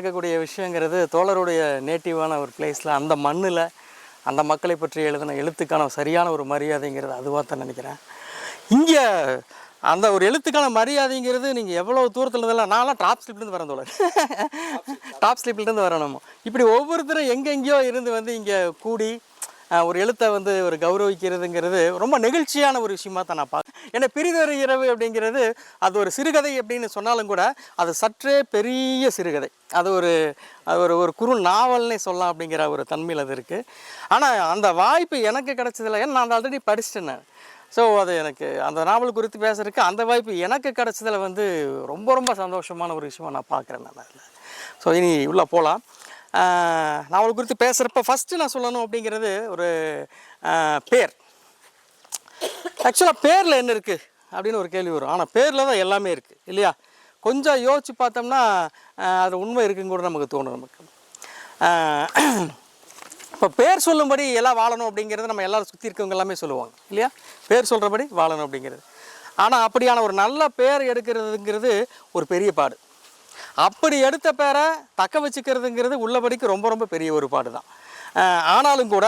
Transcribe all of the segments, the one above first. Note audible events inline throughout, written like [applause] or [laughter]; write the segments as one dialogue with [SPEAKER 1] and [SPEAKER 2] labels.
[SPEAKER 1] நடக்கக்கூடிய விஷயங்கிறது தோழருடைய நேட்டிவான ஒரு பிளேஸில் அந்த மண்ணில் அந்த மக்களை பற்றி எழுதின எழுத்துக்கான சரியான ஒரு மரியாதைங்கிறது அதுவாக தான் நினைக்கிறேன். இங்கே அந்த ஒரு எழுத்துக்கான மரியாதைங்கிறது நீங்கள் எவ்வளோ தூரத்தில் இருந்தெல்லாம் நான்லாம் டாப் ஸ்லிப்லேருந்து வரேன் தோழர். [laughs] டாப் ஸ்லிப்லேருந்து வரணும். இப்படி ஒவ்வொருத்தரும் எங்கெங்கேயோ இருந்து வந்து இங்கே கூடி ஒரு எழுத்தை வந்து ஒரு கௌரவிக்கிறதுங்கிறது ரொம்ப நெகிழ்ச்சியான ஒரு விஷயமா தான் நான் பார்க்குறேன் ஏன்னா பிரிதொரு இரவு அப்படிங்கிறது அது ஒரு சிறுகதை அப்படின்னு சொன்னாலும் கூட அது சற்றே பெரிய சிறுகதை. அது ஒரு அது ஒரு ஒரு குறு நாவல்னே சொல்லலாம் அப்படிங்கிற ஒரு தன்மையில் அது இருக்குது ஆனால் அந்த வாய்ப்பு எனக்கு கிடச்சதில்ல. ஏன்னா நான் ஆல்ரெடி படிச்சுட்டேன். நான் ஸோ அது எனக்கு அந்த நாவல் குறித்து பேசுறதுக்கு அந்த வாய்ப்பு எனக்கு கிடைச்சதில் வந்து ரொம்ப ரொம்ப சந்தோஷமான ஒரு விஷயமா நான் பார்க்குறேன் நான் அதில். ஸோ இனி உள்ளே போகலாம். நான் அவளை குறித்து பேசுகிறப்ப ஃபஸ்ட்டு நான் சொல்லணும் அப்படிங்கிறது ஒரு பேர். ஆக்சுவலாக பேரில் என்ன இருக்குது அப்படின்னு ஒரு கேள்வி வரும். ஆனால் பேரில் தான் எல்லாமே இருக்குது இல்லையா? கொஞ்சம் யோசித்து பார்த்தோம்னா அது உண்மை இருக்குன்னு கூட நமக்கு தோணும் நமக்கு. இப்போ பேர் சொல்லும்படி எல்லாம் வாழணும் அப்படிங்கிறது நம்ம எல்லோரும் சுற்றி இருக்கவங்க எல்லாமே சொல்லுவாங்க இல்லையா? பேர் சொல்கிறபடி வாழணும் அப்படிங்கிறது. ஆனால் அப்படியான ஒரு நல்ல பேர் எடுக்கிறதுங்கிறது ஒரு பெரிய பாடு. அப்படி எடுத்த பேரை தக்க வச்சுக்கிறதுங்கிறது உள்ளபடிக்கு ரொம்ப ரொம்ப பெரிய ஒரு பாடு தான் ஆனாலும் கூட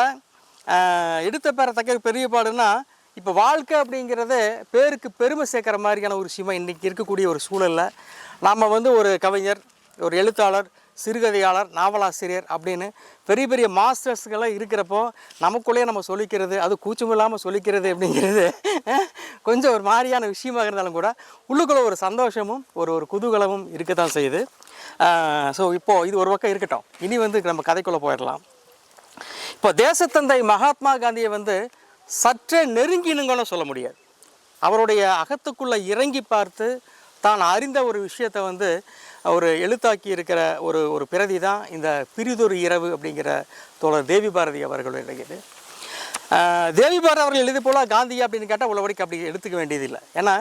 [SPEAKER 1] எடுத்த பேரை தக்க பெரிய பாடுன்னா இப்போ வாழ்க்கை அப்படிங்கிறது பேருக்கு பெருமை சேர்க்குற மாதிரியான ஒரு விஷயமா இன்றைக்கி இருக்கக்கூடிய ஒரு சூழலில் நாம் வந்து ஒரு கவிஞர் ஒரு எழுத்தாளர் சிறுகதையாளர் நாவலாசிரியர் அப்படின்னு பெரிய பெரிய மாஸ்டர்ஸ்கெல்லாம் இருக்கிறப்போ நமக்குள்ளேயே நம்ம சொல்லிக்கிறது அது கூச்சம் இல்லாமல் சொல்லிக்கிறது அப்படிங்கிறது கொஞ்சம் ஒரு மாதிரியான விஷயமாக இருந்தாலும் கூட உள்ளுக்குள்ள ஒரு சந்தோஷமும் ஒரு ஒரு குதூகலமும் இருக்க தான் செய்யுது ஸோ இப்போது இது ஒரு பக்கம் இருக்கட்டும். இனி வந்து நம்ம கதைக்குள்ளே போயிடலாம். இப்போ தேசத்தந்தை மகாத்மா காந்தியை வந்து சற்றே நெருங்கினுங்கன்னு சொல்ல முடியாது. அவருடைய அகத்துக்குள்ளே இறங்கி பார்த்து தான் அறிந்த ஒரு விஷயத்தை வந்து ஒரு எழுத்தாக்கி இருக்கிற ஒரு ஒரு பிரதி தான் இந்த பிரிதொரு இரவு அப்படிங்கிற தோழர் தேவி பாரதி அவர்களுடையது ஆஹ் தேவி பாரதி அவர்கள் எழுதி போல காந்தி அப்படின்னு கேட்டால் உள்ளபடிக்கு அப்படி எடுத்துக்க வேண்டியதில்லை. ஏன்னா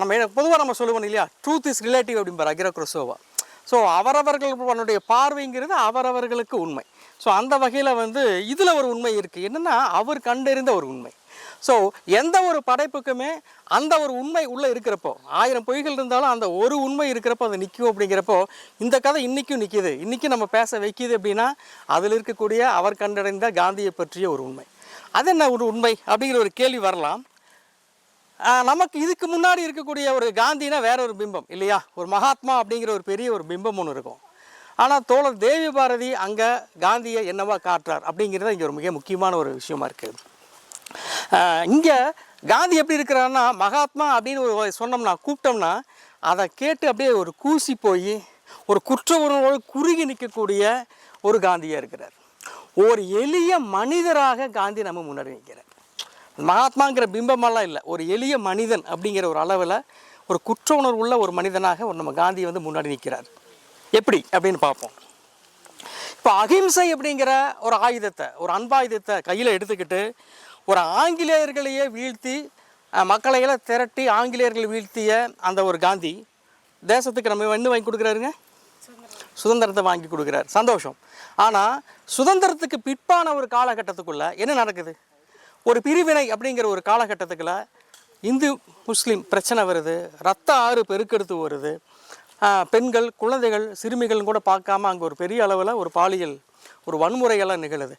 [SPEAKER 1] நம்ம பொதுவாக நம்ம சொல்லுவோம் இல்லையா? ட்ரூத் இஸ் ரிலேட்டிவ் அப்படிம்பார் அகிர குரோசோவா ஸோ அவரவர்களுடைய பார்வைங்கிறது அவரவர்களுக்கு உண்மை. ஸோ அந்த வகையில் வந்து இதில் ஒரு உண்மை இருக்குது என்னென்னா அவர் கண்டறிந்த ஒரு உண்மை. ஸோ எந்த ஒரு படைப்புக்குமே அந்த ஒரு உண்மை உள்ளே இருக்கிறப்போ ஆயிரம் பொய்கள் இருந்தாலும் அந்த ஒரு உண்மை இருக்கிறப்போ அது நிற்கும் அப்படிங்கிறப்போ இந்த கதை இன்றைக்கும் நிற்கிது இன்றைக்கும் நம்ம பேச வைக்கிது அப்படின்னா அதில் இருக்கக்கூடிய அவர் கண்டடைந்த காந்தியை பற்றிய ஒரு உண்மை. அது என்ன ஒரு உண்மை அப்படிங்கிற ஒரு கேள்வி வரலாம். நமக்கு இதுக்கு முன்னாடி இருக்கக்கூடிய ஒரு காந்தினா வேற ஒரு பிம்பம் இல்லையா? ஒரு மகாத்மா அப்படிங்கிற ஒரு பெரிய ஒரு பிம்பம் ஒன்று இருக்கும். ஆனால் தோழர் தேவி பாரதி அங்கே காந்தியை என்னவா காட்டுறார் அப்படிங்கிறது இங்கே ஒரு மிக முக்கியமான ஒரு விஷயமா இருக்குது இங்கே காந்தி எப்படி இருக்கிறாருன்னா மகாத்மா அப்படின்னு ஒரு சொன்னோம்னா கூப்பிட்டோம்னா அதை கேட்டு அப்படியே ஒரு கூசி போய் ஒரு குற்ற உணர்வோடு குறுகி நிற்கக்கூடிய ஒரு காந்தியாக இருக்கிறார். ஒரு எளிய மனிதராக காந்தி நம்ம முன்னாடி நிற்கிறார். மகாத்மாங்கிற பிம்பமெல்லாம் இல்லை. ஒரு எளிய மனிதன் அப்படிங்கிற ஒரு அளவில் ஒரு குற்ற உணர்வுள்ள ஒரு மனிதனாக ஒரு நம்ம காந்தி வந்து முன்னாடி நிற்கிறார். எப்படி? அப்படின்னு பார்ப்போம். இப்போ அகிம்சை அப்படிங்கிற ஒரு ஆயுதத்தை ஒரு அன்பாயுதத்தை கையில் எடுத்துக்கிட்டு ஒரு ஆங்கிலேயர்களையே வீழ்த்தி மக்களையெல்லாம் திரட்டி ஆங்கிலேயர்கள் வீழ்த்திய அந்த ஒரு காந்தி தேசத்துக்கு நம்ம என்ன வாங்கி கொடுக்குறாருங்க? சுதந்திரத்தை வாங்கி கொடுக்குறாரு. சந்தோஷம். ஆனால் சுதந்திரத்துக்கு பிற்பான ஒரு காலகட்டத்துக்குள்ளே என்ன நடக்குது? ஒரு பிரிவினை அப்படிங்கிற ஒரு காலகட்டத்துக்குள்ள இந்து முஸ்லீம் பிரச்சனை வருது ரத்த ஆறு பெருக்கெடுத்து வருது. பெண்கள் குழந்தைகள் சிறுமிகள் கூட பார்க்காம அங்கே ஒரு பெரிய அளவில் ஒரு பாலியல் ஒரு வன்முறையெல்லாம் நிகழுது.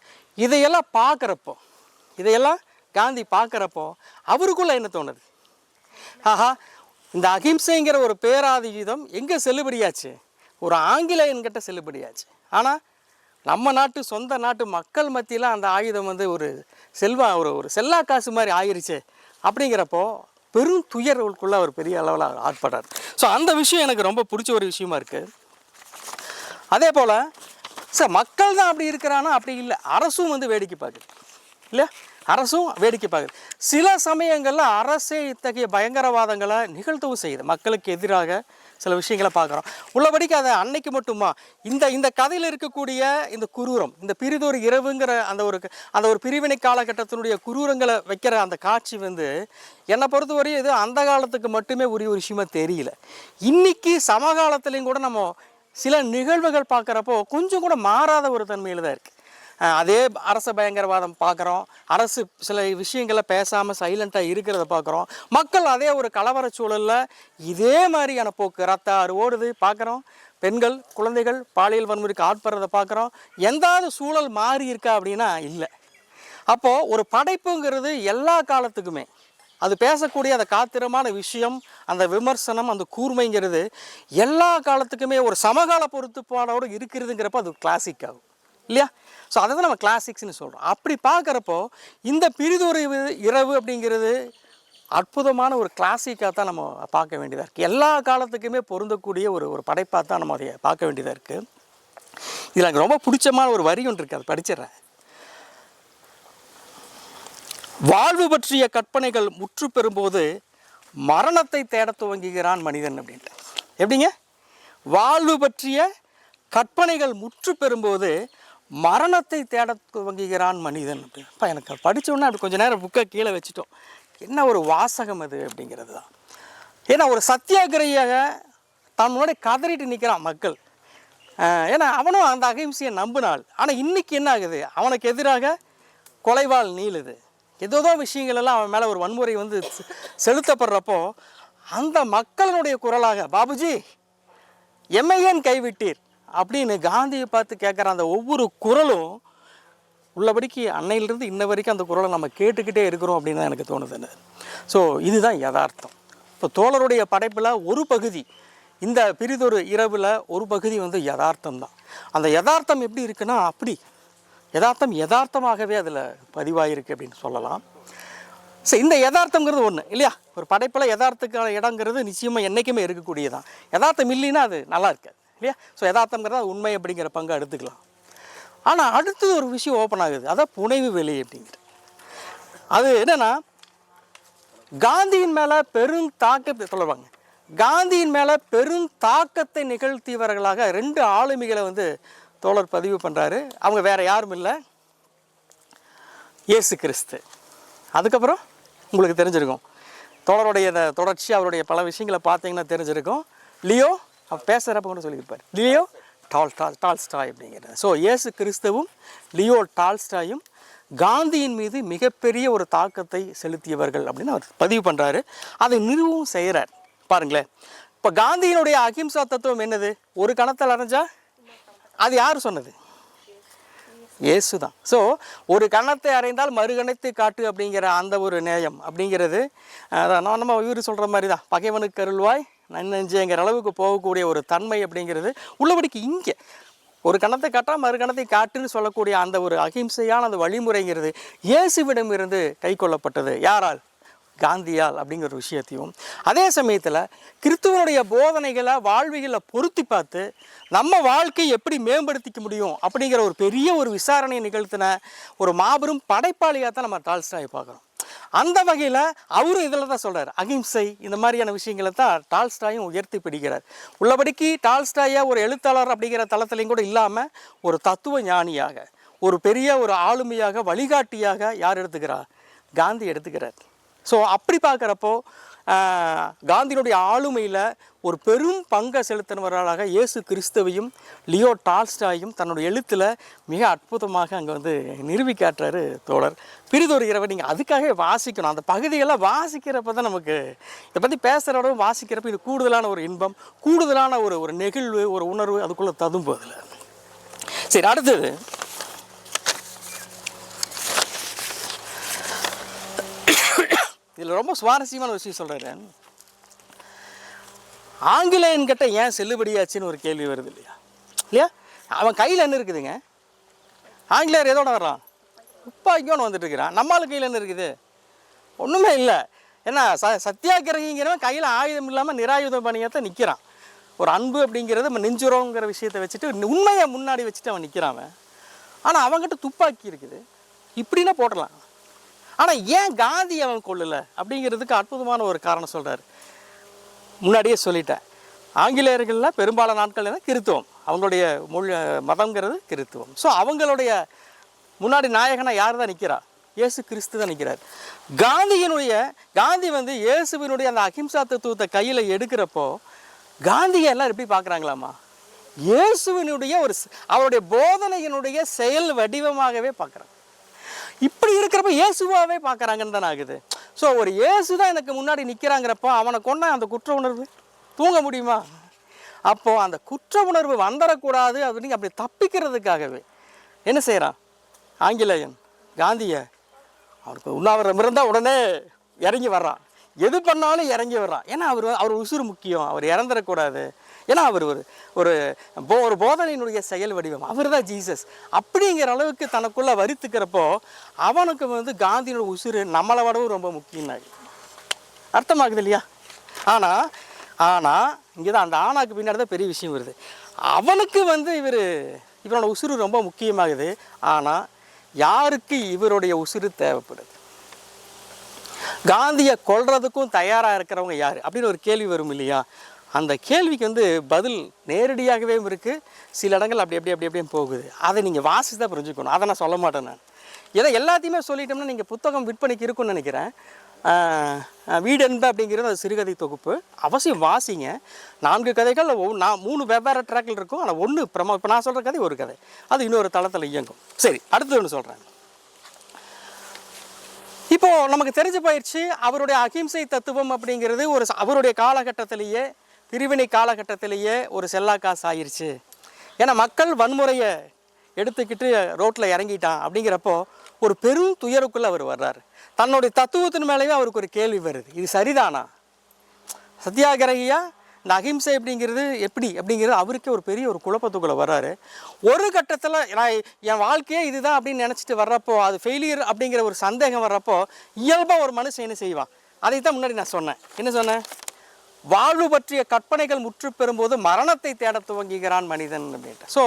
[SPEAKER 1] இதையெல்லாம் பார்க்குறப்போ இதையெல்லாம் காந்தி பார்க்குறப்போ அவருக்குள்ள என்ன தோணுது? ஆஹா இந்த அகிம்சைங்கிற ஒரு பேராதிகிதம் எங்கே செல்லுபடியாச்சு? ஒரு ஆங்கிலேயன்கிட்ட செல்லுபடியாச்சு. ஆனால் நம்ம நாட்டு சொந்த நாட்டு மக்கள் மத்தியில் அந்த ஆயுதம் வந்து ஒரு செல்வா ஒரு ஒரு செல்லா காசு மாதிரி ஆயிடுச்சு அப்படிங்கிறப்போ பெரும் துயர்களுக்குள்ள அவர் பெரிய அளவில் ஆட்படுறார் ஸோ அந்த விஷயம் எனக்கு ரொம்ப பிடிச்ச ஒரு விஷயமா இருக்குது அதே போல் சார் மக்கள் தான் அப்படி இருக்கிறானா? அப்படி இல்லை. அரசும் வந்து வேடிக்கை பார்க்குது. இல்லையா? அரசும் வேடிக்கை பார்க்குது. சில சமயங்களில் அரசே இத்தகைய பயங்கரவாதங்களை நிகழ்த்தவும் செய்யுது. மக்களுக்கு எதிராக சில விஷயங்களை பார்க்குறோம். உள்ளபடிக்கு அதை அன்னைக்கு மட்டுமா? இந்த இந்த கதையில் இருக்கக்கூடிய இந்த குரூரம் இந்த பிரிதொரு இரவுங்கிற அந்த ஒரு அந்த ஒரு பிரிவினை காலகட்டத்தினுடைய குரூரங்களை வைக்கிற அந்த காட்சி வந்து என்னை பொறுத்தவரையும் இது அந்த காலத்துக்கு மட்டுமே உரிய ஒரு விஷயமா தெரியல. இன்றைக்கி சமகாலத்துலேயும் கூட நம்ம சில நிகழ்வுகள் பார்க்குறப்போ கொஞ்சம் கூட மாறாத ஒரு தன்மையில் தான் இருக்குது அதே அரச பயங்கரவாதம் பார்க்குறோம். அரசு சில விஷயங்களை பேசாமல் சைலண்ட்டாக இருக்கிறத பார்க்குறோம். மக்கள் அதே ஒரு கலவர சூழலில் இதே மாதிரியான போக்கு ரத்த ஆறு ஓடுது பார்க்குறோம். பெண்கள் குழந்தைகள் பாலியல் வன்முறைக்கு ஆட்படுறத பார்க்குறோம். எந்தாவது சூழல் மாறி இருக்கா அப்படின்னா இல்லை. அப்போது ஒரு படைப்புங்கிறது எல்லா காலத்துக்குமே அது பேசக்கூடிய அந்த காத்திரமான விஷயம் அந்த விமர்சனம் அந்த கூர்மைங்கிறது எல்லா காலத்துக்குமே ஒரு சமகால பொருத்துப்பாடோடு இருக்கிறதுங்கிறப்ப அது கிளாசிக் ஆகும். இல்லையா? ஸோ அதை தான் நம்ம கிளாசிக்ஸ்னு சொல்கிறோம் அப்படி பார்க்குறப்போ இந்த பிரிதொரு இரவு அப்படிங்கிறது அற்புதமான ஒரு கிளாசிக்காக தான் நம்ம பார்க்க வேண்டியதாக இருக்குது எல்லா காலத்துக்குமே பொருந்தக்கூடிய ஒரு ஒரு படைப்பாக தான் நம்ம அதை பார்க்க வேண்டியதாக இருக்குது இதில் எனக்கு ரொம்ப பிடிச்சமான ஒரு வரி ஒன்று இருக்குது அதை படிச்சிடுறேன். வாழ்வு பற்றிய கற்பனைகள் முற்று பெறும்போது மரணத்தை தேட துவங்குகிறான் மனிதன் அப்படின்ட்டு. எப்படிங்க? வாழ்வு பற்றிய கற்பனைகள் முற்று பெறும்போது மரணத்தை தேட துவங்குகிறான் மனிதன் அப்படின்ப்பா எனக்கு படித்தோன்னே அப்படி கொஞ்சம் நேரம் புக்கை கீழே வச்சுட்டோம். என்ன ஒரு வாசகம் அது அப்படிங்கிறது தான். ஏன்னா ஒரு சத்தியாகிரகியாக தான் முன்னாடி கதறிட்டு நிற்கிறான் மக்கள். ஏன்னா அவனும் அந்த அகிம்சையை நம்பினாள். ஆனால் இன்றைக்கி என்ன ஆகுது? அவனுக்கு எதிராக கொலைவாள் நீளுது ஏதோதோ விஷயங்கள் எல்லாம் அவன் மேலே ஒரு வன்முறை வந்து செ- செலுத்தப்படுறப்போ அந்த மக்களினுடைய குரலாக பாபுஜி எம்ஐஎன் கைவிட்டீர். அப்படின்னு காந்தியை பார்த்து கேட்குற அந்த ஒவ்வொரு குரலும் உள்ளபடிக்கு அன்னையிலிருந்து இன்ன வரைக்கும் அந்த குரலை நம்ம கேட்டுக்கிட்டே இருக்கிறோம் அப்படின்னு தான் எனக்கு தோணுது ஸோ இதுதான் யதார்த்தம். இப்போ தோழருடைய படைப்பில் ஒரு பகுதி இந்த பிரிதொரு இரவில் ஒரு பகுதி வந்து யதார்த்தம் தான். அந்த யதார்த்தம் எப்படி இருக்குன்னா அப்படி. யதார்த்தம் யதார்த்தமாகவே அதில் பதிவாயிருக்கு அப்படின்னு சொல்லலாம். ஸோ இந்த யதார்த்தங்கிறது ஒன்று இல்லையா? ஒரு படைப்பில் யதார்த்தக்கான இடங்கிறது நிச்சயமாக என்றைக்குமே இருக்கக்கூடியதான் யதார்த்தம் இல்லைன்னா அது நல்லா இருக்காது. இல்லையா? ஸோ யதார்த்தங்கிறது அது உண்மை அப்படிங்கிற பங்கு எடுத்துக்கலாம். ஆனால் அடுத்தது ஒரு விஷயம் ஓப்பன் ஆகுது. அதான் புனைவு வெளி அப்படிங்கிற. அது என்னென்னா காந்தியின் மேலே பெரும் தாக்கத்தை சொல்லுவாங்க. காந்தியின் மேலே பெரும் தாக்கத்தை நிகழ்த்தியவர்களாக ரெண்டு ஆளுமைகளை வந்து தோழர் பதிவு பண்ணுறாரு அவங்க வேறு யாரும் இல்லை. இயேசு கிறிஸ்து. அதுக்கப்புறம் உங்களுக்கு தெரிஞ்சிருக்கும். தோழருடைய இந்த தொடர்ச்சி அவருடைய பல விஷயங்களை பார்த்தீங்கன்னா தெரிஞ்சிருக்கும். லியோ அவர் பேசுகிறப்ப கூட சொல்லியிருப்பார் லியோ டால் டால் டால்ஸ்டாய் அப்படிங்கிறது ஸோ இயேசு கிறிஸ்துவும் லியோ டால்ஸ்டாயும் காந்தியின் மீது மிகப்பெரிய ஒரு தாக்கத்தை செலுத்தியவர்கள் அப்படின்னு அவர் பதிவு பண்ணுறாரு அதை நிறுவவும் செய்கிறார் பாருங்களேன். இப்போ காந்தியினுடைய அகிம்சா தத்துவம் என்னது? ஒரு கணத்தில் அரைஞ்சா அது யார் சொன்னது? இயேசு தான். ஸோ ஒரு கணத்தை அறைந்தால் மறுகணத்தை காட்டு அப்படிங்கிற அந்த ஒரு நேயம் அப்படிங்கிறது அதான் நம்ம இவர் சொல்கிற மாதிரி தான் பகைவனுக்கு கருள்வாய் நன்னெஞ்சுங்கிற அளவுக்கு போகக்கூடிய ஒரு தன்மை அப்படிங்கிறது உள்ளபடிக்கு இங்கே. ஒரு கணத்தை காட்டா மறு கணத்தை காட்டுன்னு சொல்லக்கூடிய அந்த ஒரு அகிம்சையான அந்த வழிமுறைங்கிறது இயேசுவிடமிருந்து கை கொள்ளப்பட்டது. யாரால்? காந்தியால் அப்படிங்கிற ஒரு விஷயத்தையும். அதே சமயத்தில் கிறிஸ்துவனுடைய போதனைகளை வாழ்விகளை பொருத்தி பார்த்து நம்ம வாழ்க்கையை எப்படி மேம்படுத்திக்க முடியும் அப்படிங்கிற ஒரு பெரிய ஒரு விசாரணையை நிகழ்த்தின ஒரு மாபெரும் படைப்பாளியாக தான் நம்ம டால்ஸ்டாய் பார்க்குறோம். அந்த வகையில் அவரும் இதில் தான் சொல்கிறார் அகிம்சை இந்த மாதிரியான விஷயங்களை தான் டால்ஸ்டாயும் உயர்த்தி பிடிக்கிறார். உள்ளபடிக்கு டால்ஸ்டாயாக ஒரு எழுத்தாளர் அப்படிங்கிற தளத்துலையும் கூட இல்லாமல் ஒரு தத்துவ ஞானியாக ஒரு பெரிய ஒரு ஆளுமையாக வழிகாட்டியாக யார் எடுத்துக்கிறார் காந்தி எடுத்துக்கிறார். ஸோ அப்படி பார்க்குறப்போ காந்தியினுடைய ஆளுமையில் ஒரு பெரும் பங்கை செலுத்தினவர்களாக இயேசு கிறிஸ்துவையும் லியோ டால்ஸ்டாயும் தன்னுடைய எழுத்தில் மிக அற்புதமாக அங்கே வந்து நிறுவி காட்டுறாரு தோழர். பிரிதொரு இரவை நீங்கள் அதுக்காகவே வாசிக்கணும். அந்த பகுதியெல்லாம் வாசிக்கிறப்ப தான் நமக்கு இதை பற்றி பேசுகிறோட வாசிக்கிறப்ப இது கூடுதலான ஒரு இன்பம் கூடுதலான ஒரு ஒரு நெகிழ்வு ஒரு உணர்வு அதுக்குள்ளே ததும்பு அதில். சரி அடுத்தது. இதில் ரொம்ப சுவாரஸ்யமான விஷயம் சொல்கிறாரு ஆங்கிலேயன்கிட்ட ஏன் செல்லுபடியாச்சுன்னு ஒரு கேள்வி வருது இல்லையா? இல்லையா? அவன் கையில் என்ன இருக்குதுங்க? ஆங்கிலேயர் எதோட வர்றான்? துப்பாக்கியோன்னு வந்துட்டுருக்கிறான் இருக்கிறான். கையில் என்ன இருக்குது? ஒன்றுமே இல்லை. ஏன்னா ச சத்தியாகிரகிங்கிறவன் கையில் ஆயுதம் இல்லாமல் நிராயுத பணியத்தை நிற்கிறான் ஒரு அன்பு அப்படிங்கிறது நம்ம நெஞ்சுரோங்கிற விஷயத்தை வச்சுட்டு உண்மையை முன்னாடி வச்சுட்டு அவன் நிற்கிறான் அவன். ஆனால் அவங்ககிட்ட துப்பாக்கி இருக்குது. இப்படின்னா போடலாம் ஆனால் ஏன் காந்தி அவன் கொள்ளலை அப்படிங்கிறதுக்கு அற்புதமான ஒரு காரணம் சொல்கிறார் முன்னாடியே சொல்லிட்டேன். ஆங்கிலேயர்களில் பெரும்பாலான நாட்கள் என்ன? கிறித்துவம். அவங்களுடைய மொழி மதங்கிறது கிறித்துவம். ஸோ அவங்களுடைய முன்னாடி நாயகனா யார் தான் நிற்கிறா இயேசு கிறிஸ்து தான் நிற்கிறார் காந்தியினுடைய காந்தி வந்து இயேசுவினுடைய அந்த அகிம்சா தத்துவத்தை கையில் எடுக்கிறப்போ காந்தியை எல்லாம் எப்படி பார்க்குறாங்களாமா? இயேசுவினுடைய ஒரு அவருடைய போதனையினுடைய செயல் வடிவமாகவே பார்க்குறாங்க. இப்படி இருக்கிறப்ப இயேசுவாவே பார்க்குறாங்கன்னு தானே ஆகுது. ஸோ ஒரு இயேசு தான் எனக்கு முன்னாடி நிற்கிறாங்கிறப்போ அவனை கொண்டா அந்த குற்ற உணர்வு? தூங்க முடியுமா? அப்போது அந்த குற்ற உணர்வு வந்துடக்கூடாது அப்படின்னு அப்படி தப்பிக்கிறதுக்காகவே. என்ன செய்கிறான் ஆங்கிலேயன் காந்தியை அவனுக்கு உண்ணாவிரம் இருந்தால் உடனே இறங்கி வர்றான். எது பண்ணாலும் இறங்கி வர்றான். ஏன்னா அவர் அவர் உசுறு முக்கியம். அவர் இறந்துடக்கூடாது ஏன்னா அவர் ஒரு ஒரு போ ஒரு போதனையினுடைய செயல் வடிவம். அவர் தான் ஜீசஸ். அப்படிங்கிற அளவுக்கு தனக்குள்ளே வருத்துக்கிறப்போ அவனுக்கு வந்து காந்தியோட உசுறு நம்மளை விடவும் ரொம்ப முக்கியம்னாரு அர்த்தமாகுது இல்லையா? ஆனால் ஆனால் இங்கே தான் அந்த ஆணாக்கு பின்னாடி தான் பெரிய விஷயம் வருது. அவனுக்கு வந்து இவர் இவரோட உசுறு ரொம்ப முக்கியமாகுது. ஆனால் யாருக்கு இவருடைய உசுறு தேவைப்படுது? காந்தியை கொல்றதுக்கும் தயாராக இருக்கிறவங்க யார்? அப்படின்னு ஒரு கேள்வி வரும் இல்லையா? அந்த கேள்விக்கு வந்து பதில் நேரடியாகவே இருக்குது சில இடங்கள் அப்படி அப்படி அப்படி அப்படியே போகுது. அதை நீங்கள் வாசித்து தான் புரிஞ்சுக்கணும். அதை நான் சொல்ல மாட்டேன் நான். ஏதோ எல்லாத்தையுமே சொல்லிட்டோம்னா நீங்கள் புத்தகம் விற்பனைக்கு இருக்கும்னு நினைக்கிறேன். வீடு அன்பு அப்படிங்கிறது அது சிறுகதை தொகுப்பு. அவசியம் வாசிங்க. நான்கு கதைகள் நான் மூணு வெவ்வேறு ட்ராக்கில் இருக்கும். ஆனால் ஒன்று பிரமா இப்போ நான் சொல்கிற கதை ஒரு கதை. அது இன்னொரு தளத்தில் இயங்கும். சரி அடுத்தது ஒன்று சொல்கிறேன் இப்போது நமக்கு தெரிஞ்சு போயிடுச்சு அவருடைய அகிம்சை தத்துவம் அப்படிங்கிறது ஒரு அவருடைய காலகட்டத்திலேயே பிரிவினை காலகட்டத்திலேயே ஒரு செல்லாக்காசு ஆயிடுச்சு ஏன்னா மக்கள் வன்முறையை எடுத்துக்கிட்டு ரோட்டில் இறங்கிட்டான் அப்படிங்கிறப்போ ஒரு பெரும் துயருக்குள்ளே அவர் வர்றார். தன்னுடைய தத்துவத்தின் மேலேயும் அவருக்கு ஒரு கேள்வி வருது. இது சரிதானா? சத்தியாகிரகியா? இந்த அகிம்சை அப்படிங்கிறது எப்படி அப்படிங்கிறது அவருக்கே ஒரு பெரிய ஒரு குழப்பத்துக்குள்ளே வர்றாரு. ஒரு கட்டத்தில் நான் என் வாழ்க்கையே இதுதான் அப்படின்னு நினச்சிட்டு வர்றப்போ அது ஃபெயிலியர் அப்படிங்கிற ஒரு சந்தேகம் வர்றப்போ இயல்பாக ஒரு மனுஷன் என்ன செய்வான்? அதை தான் முன்னாடி நான் சொன்னேன். என்ன சொன்னேன்? வாழ்வு பற்றிய கற்பனைகள் முற்று பெறும்போது மரணத்தை தேட துவங்குகிறான் மனிதன் அப்படின்ட்டு. ஸோ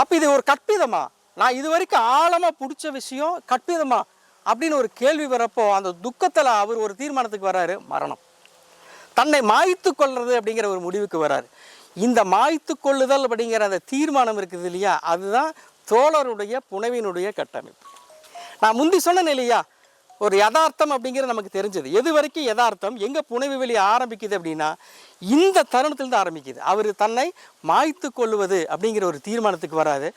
[SPEAKER 1] அப்போ இது ஒரு கற்பிதமா? நான் இது வரைக்கும் ஆழமாக பிடிச்ச விஷயம் கற்பிதமா? அப்படின்னு ஒரு கேள்வி வரப்போ அந்த துக்கத்தில் அவர் ஒரு தீர்மானத்துக்கு வராரு மரணம். தன்னை மாய்த்து கொள்வது அப்படிங்கிற ஒரு முடிவுக்கு வராரு இந்த மாய்த்து கொள்ளுதல் அப்படிங்கிற அந்த தீர்மானம் இருக்குது இல்லையா? அதுதான் தோழருடைய புனைவினுடைய கட்டமைப்பு. நான் முந்தி சொன்னேன் இல்லையா? ஒரு யதார்த்தம் அப்படிங்கிறது நமக்கு தெரிஞ்சது. எது வரைக்கும் யதார்த்தம்? எங்கே புனைவு வெளி ஆரம்பிக்குது அப்படின்னா இந்த தருணத்திலிருந்து ஆரம்பிக்குது. அவர் தன்னை மாய்த்து கொள்ளுவது அப்படிங்கிற ஒரு தீர்மானத்துக்கு வராது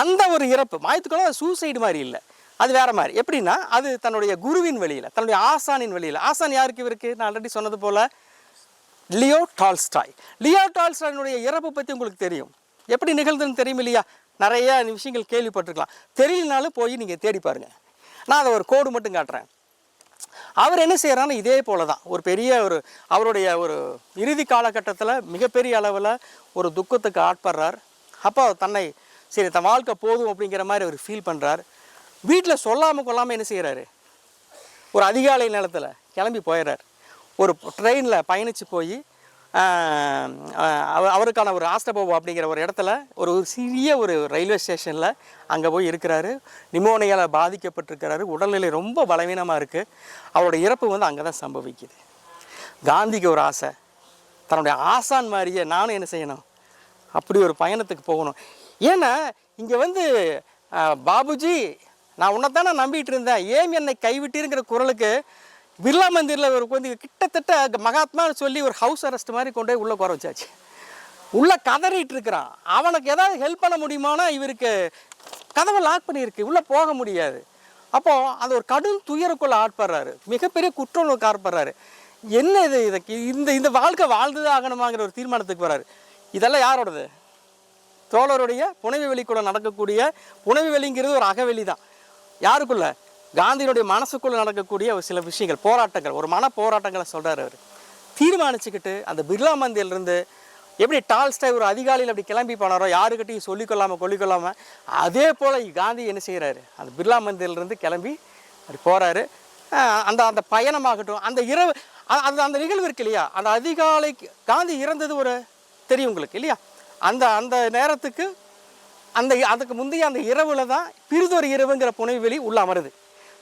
[SPEAKER 1] அந்த ஒரு இறப்பு மாய்த்துக்கொள்ள சூசைடு மாதிரி இல்லை. அது வேற மாதிரி. எப்படின்னா அது தன்னுடைய குருவின் வழியில் தன்னுடைய ஆசானின் வழியில் ஆசான் யாருக்கு இவருக்கு? நான் ஆல்ரெடி சொன்னது போல லியோ டால்ஸ்டாய். லியோ டால்ஸ்டாயினுடைய இறப்பு பற்றி உங்களுக்கு தெரியும். எப்படி நிகழ்ந்ததுன்னு தெரியும் இல்லையா நிறைய விஷயங்கள் கேள்விப்பட்டிருக்கலாம். தெரியலனாலும் போய் நீங்கள் தேடி பாருங்கள் நான் அதை ஒரு கோடு மட்டும் காட்டுறேன். அவர் என்ன செய்கிறான்னு இதே போல தான் ஒரு பெரிய ஒரு அவருடைய ஒரு இறுதி காலகட்டத்தில் மிகப்பெரிய அளவில் ஒரு துக்கத்துக்கு ஆட்படுறார். அப்போ தன்னை சரி தன் வாழ்க்கை போதும் அப்படிங்கிற மாதிரி அவர் ஃபீல் பண்ணுறார் வீட்டில் சொல்லாமல் கொள்ளாமல் என்ன செய்கிறாரு ஒரு அதிகாலை நேரத்தில் கிளம்பி போயிடுறார் ஒரு ட்ரெயினில் பயணித்து போய் அவருக்கான ஒரு ஆஸ்டபோவோ அப்படிங்கிற ஒரு இடத்துல ஒரு சிறிய ஒரு ரயில்வே ஸ்டேஷனில் அங்கே போய் இருக்கிறாரு. நிமோனியால் பாதிக்கப்பட்டிருக்கிறாரு. உடல்நிலை ரொம்ப பலவீனமாக இருக்குது அவரோட இறப்பு வந்து அங்கே தான் சம்பவிக்குது. காந்திக்கு ஒரு ஆசை. தன்னுடைய ஆசான் மாதிரியே நானும் என்ன செய்யணும்? அப்படி ஒரு பயணத்துக்கு போகணும். ஏன்னா இங்கே வந்து பாபுஜி நான் உன்னைத்தானே நம்பிட்டு இருந்தேன். ஏன் என்னை கைவிட்டீருங்கிற குரலுக்கு பிர்லா மந்திரில் ஒரு வந்து கிட்டத்தட்ட மகாத்மான்னு சொல்லி ஒரு ஹவுஸ் அரெஸ்ட் மாதிரி கொண்டு போய் உள்ளே குறை வச்சாச்சு. உள்ளே கதறிட்டு இருக்கிறான். அவனுக்கு ஏதாவது ஹெல்ப் பண்ண முடியுமானா இவருக்கு கதவை லாக் பண்ணியிருக்கு. உள்ளே போக முடியாது. அப்போது அந்த ஒரு கடும் துயருக்குள்ளே ஆட்படுறாரு. மிகப்பெரிய குற்றங்களுக்கு ஆட்படுறாரு. என்ன இது இதுக்கு? இந்த இந்த வாழ்க்கை வாழ்ந்துதான் ஆகணுமாங்கிற ஒரு தீர்மானத்துக்கு வராரு இதெல்லாம் யாரோடது? தோழருடைய புனைவு வெளிக்குள்ள நடக்கக்கூடிய புனைவு வெளிங்கிறது ஒரு அகவெளி தான். யாருக்குள்ள? காந்தியினுடைய மனசுக்குள்ளே நடக்கக்கூடிய ஒரு சில விஷயங்கள் போராட்டங்கள். ஒரு மன போராட்டங்களை சொல்கிறார் அவர். தீர்மானிச்சுக்கிட்டு அந்த பிர்லா மந்திரிலிருந்து எப்படி டால்ஸ்டாய் ஒரு அதிகாலையில் அப்படி கிளம்பி போனாரோ யாருக்கிட்டையும் சொல்லிக்கொள்ளாமல் கொல்லிக்கொள்ளாமல் அதே போல் காந்தி என்ன செய்கிறாரு அந்த பிர்லா மந்தியிலிருந்து கிளம்பி அப்படி போகிறாரு அந்த அந்த பயணமாகட்டும் அந்த இரவு அந்த அந்த நிகழ்வு இருக்கு இல்லையா? அந்த அதிகாலை காந்தி இறந்தது ஒரு தெரியும் உங்களுக்கு இல்லையா? அந்த அந்த நேரத்துக்கு அந்த அதுக்கு முந்தைய அந்த இரவில் தான் பிரிதொரு இரவுங்கிற புனைவெளி உள்ள அமருது.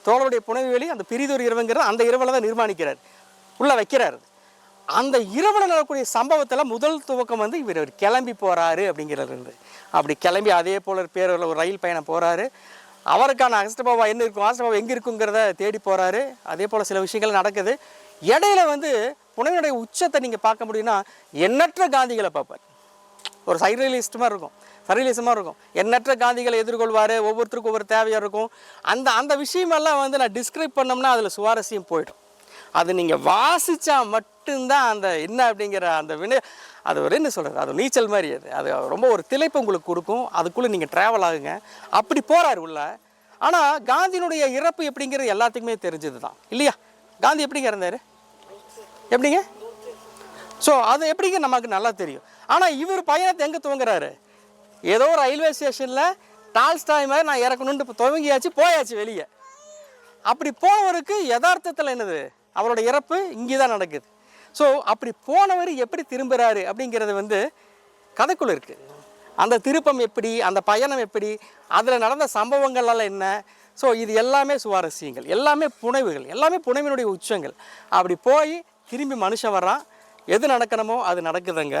[SPEAKER 1] தோழருடைய புனைவெளி அந்த பிரிதொரு இரவுங்கிறத அந்த இரவில் தான் நிர்மாணிக்கிறார். உள்ளே வைக்கிறார். அந்த இரவில் நடக்கக்கூடிய சம்பவத்தில் முதல் துவக்கம் வந்து இவர் இவர் கிளம்பி போகிறாரு அப்படிங்கிறது இருந்து. அப்படி கிளம்பி அதே போல் பேரில் ஒரு ரயில் பயணம் போகிறாரு அவருக்கான அகஸ்டபாபா என்ன இருக்கும் அகஸ்டபாபா எங்கே இருக்குங்கிறத தேடி போகிறாரு அதே போல் சில விஷயங்கள் நடக்குது. இடையில வந்து புனைவனுடைய உச்சத்தை நீங்கள் பார்க்க முடியும்னா எண்ணற்ற காந்திகளை பார்ப்பார். ஒரு சைரலிஸ்ட் மாதிரி இருக்கும். சரியலிசமாக இருக்கும். எண்ணற்ற காந்திகளை எதிர்கொள்வார் ஒவ்வொருத்தருக்கும் ஒவ்வொரு தேவையாக இருக்கும். அந்த அந்த விஷயமெல்லாம் வந்து நான் டிஸ்கிரைப் பண்ணோம்னா அதில் சுவாரஸ்யம் போயிடும். அது நீங்கள் வாசித்தா மட்டும்தான் அந்த என்ன அப்படிங்கிற அந்த வினை அது ஒரு என்ன சொல்கிறது அது நீச்சல் மாதிரி அது. அது ரொம்ப ஒரு திளைப்பு உங்களுக்கு கொடுக்கும். அதுக்குள்ளே நீங்கள் ட்ராவல் ஆகுங்க. அப்படி போகிறார் உள்ள. ஆனால் காந்தியினுடைய இறப்பு எப்படிங்கிறது எல்லாத்துக்குமே தெரிஞ்சது தான் இல்லையா? காந்தி எப்படிங்க இறந்தார்? எப்படிங்க? ஸோ அது எப்படிங்க நமக்கு நல்லா தெரியும். ஆனால் இவர் பயணத்தை எங்கே துவங்குறாரு? ஏதோ ஒரு ரயில்வே ஸ்டேஷனில் டால்ஸ்டாய் மாதிரி நான் இறக்கணுன்ட்டு இப்போ துவங்கியாச்சு போயாச்சு வெளியே. அப்படி போனவருக்கு யதார்த்தத்தில் என்னது? அவரோட இறப்பு இங்கே தான் நடக்குது. ஸோ அப்படி போனவர் எப்படி திரும்புகிறாரு அப்படிங்கிறது வந்து கதைக்குள்ள இருக்குது அந்த திருப்பம் எப்படி அந்த பயணம் எப்படி அதில் நடந்த சம்பவங்கள்லாம் என்ன? ஸோ இது எல்லாமே சுவாரஸ்யங்கள் எல்லாமே புனைவுகள் எல்லாமே புனைவினுடைய உச்சங்கள். அப்படி போய் திரும்பி மனுஷன் வர்றான். எது நடக்கணுமோ அது நடக்குதுங்க.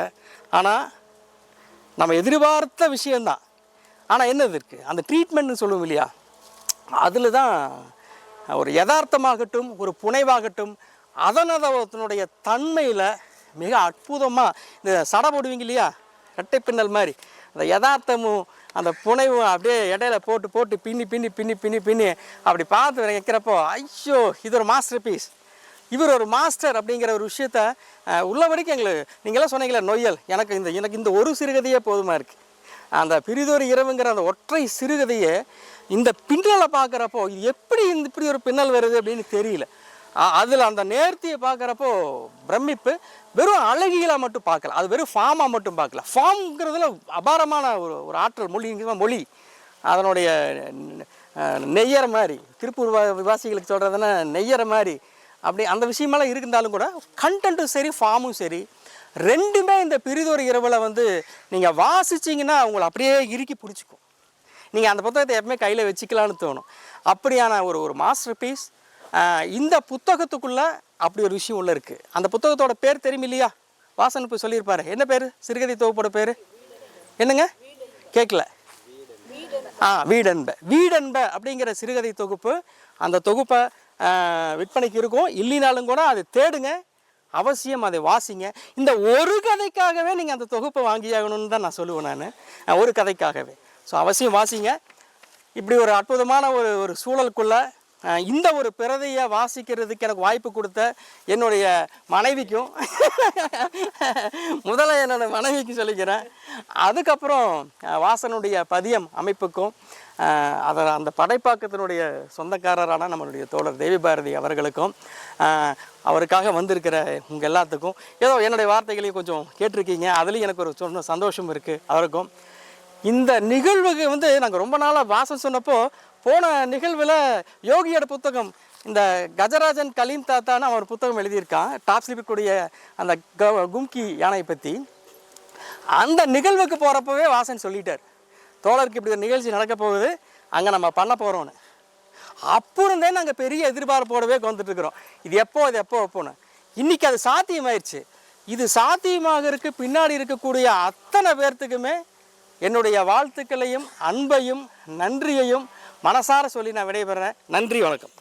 [SPEAKER 1] ஆனால் நம்ம எதிர்பார்த்த விஷயந்தான். ஆனால் என்னது இருக்குது அந்த ட்ரீட்மெண்ட்னு சொல்லுவோம் இல்லையா? அதில் தான் ஒரு யதார்த்தமாகட்டும் ஒரு புனைவாகட்டும் அதனதவத்தினுடைய தன்மையில் மிக அற்புதமாக இந்த சடை போடுவீங்க இல்லையா? ரெட்டை பின்னல் மாதிரி. அந்த யதார்த்தமும் அந்த புனைவும் அப்படியே இடையில போட்டு போட்டு பின்னி பின்னி பின்னி பின்னி பின்னி அப்படி பார்த்து வைக்கிறப்போ ஐயோ இது ஒரு மாஸ்டர் பீஸ் இவர் ஒரு மாஸ்டர் அப்படிங்கிற ஒரு விஷயத்த உள்ள வரைக்கும் எங்களுக்கு நீங்களாம் சொன்னீங்களே நொய்யல். எனக்கு இந்த எனக்கு இந்த ஒரு சிறுகதையே போதுமா இருக்குது அந்த பிரிதொரு இரவுங்கிற அந்த ஒற்றை சிறுகதையை இந்த பின்னலை பார்க்குறப்போ இது எப்படி இந்த இப்படி ஒரு பின்னல் வருது அப்படின்னு தெரியல. அதில் அந்த நேர்த்தியை பார்க்குறப்போ பிரமிப்பு வெறும் அழகியலாக மட்டும் பார்க்கல. அது வெறும் ஃபார்மாக மட்டும் பார்க்கல. ஃபார்ம்ங்கிறதுல அபாரமான ஒரு ஒரு ஆற்றல் மொழிங்கிற மொழி. அதனுடைய நெய்யற மாதிரி திருப்பூர் வா- வாசிகளுக்கு சொல்கிறதுனா நெய்யற மாதிரி அப்படி அந்த விஷயமெல்லாம் இருந்தாலும் கூட கண்டென்ட்டும் சரி ஃபார்மும் சரி ரெண்டுமே இந்த பிரிதொரு இரவில் வந்து நீங்கள் வாசிச்சிங்கன்னா அவங்கள அப்படியே இறுக்கி பிடிச்சிக்கும். நீங்கள் அந்த புத்தகத்தை எப்பவுமே கையில் வச்சுக்கலான்னு தோணும். அப்படியான ஒரு ஒரு மாஸ்டர் பீஸ் இந்த புத்தகத்துக்குள்ளே அப்படி ஒரு விஷயம் உள்ள இருக்குது அந்த புத்தகத்தோட பேர் தெரியும் இல்லையா? வாசன் போய் சொல்லியிருப்பார். என்ன பேர்? சிறுகதை தொகுப்போட பேர்? என்னங்க? கேட்கல ஆ வீடன்ப. வீடன்ப அப்படிங்கிற சிறுகதை தொகுப்பு அந்த தொகுப்பை விற்பனைக்கு இருக்கும். இல்லைனாலும் கூட அதை தேடுங்க. அவசியம் அதை வாசிங்க. இந்த ஒரு கதைக்காகவே நீங்கள் அந்த தொகுப்பை வாங்கியாகணும்னு தான் நான் சொல்லுவேன் நான். ஒரு கதைக்காகவே. ஸோ அவசியம் வாசிங்க. இப்படி ஒரு அற்புதமான ஒரு ஒரு சூழலுக்குள்ளே இந்த ஒரு பிரதையை வாசிக்கிறதுக்கு எனக்கு வாய்ப்பு கொடுத்த என்னுடைய மனைவிக்கும் முதல்ல என்னோடய மனைவிக்கும் சொல்லிக்கிறேன். அதுக்கப்புறம் வாசனுடைய பதியம் அமைப்புக்கும் அதை அந்த படைப்பாக்கத்தினுடைய சொந்தக்காரரான நம்மளுடைய தோழர் தேவி பாரதி அவர்களுக்கும் அவருக்காக வந்திருக்கிற உங்கள் எல்லாத்துக்கும். ஏதோ என்னுடைய வார்த்தைகளையும் கொஞ்சம் கேட்டிருக்கீங்க. அதுலேயும் எனக்கு ஒரு சொன்ன சந்தோஷம் இருக்குது அவருக்கும். இந்த நிகழ்வுக்கு வந்து நாங்கள் ரொம்ப நாளாக வாசம் சொன்னப்போ போன நிகழ்வில் யோகியோட புத்தகம் இந்த கஜராஜன் கலீம் தாத்தான்னு அவர் புத்தகம் எழுதியிருக்கான். டாப் ஸ்லிப்பிக்கூடிய அந்த க- கும்கி யானையை பற்றி அந்த நிகழ்வுக்கு போகிறப்பவே வாசன் சொல்லிட்டார். தோழருக்கு இப்படி ஒரு நிகழ்ச்சி நடக்க போகுது அங்கே நம்ம பண்ண போகிறோன்னு அப்புறந்தே நாங்கள் பெரிய எதிர்பார்ப்போடவே வந்துட்டு இருக்கிறோம் இது எப்போ அது எப்போ எப்போன்னு இன்றைக்கி அது சாத்தியமாயிடுச்சு இது சாத்தியமாகிறதுக்கு பின்னாடி இருக்கக்கூடிய அத்தனை பேர்த்துக்குமே என்னுடைய வாழ்த்துக்களையும் அன்பையும் நன்றியையும் மனசார சொல்லி நான் விடைபெறேன் நன்றி வணக்கம்.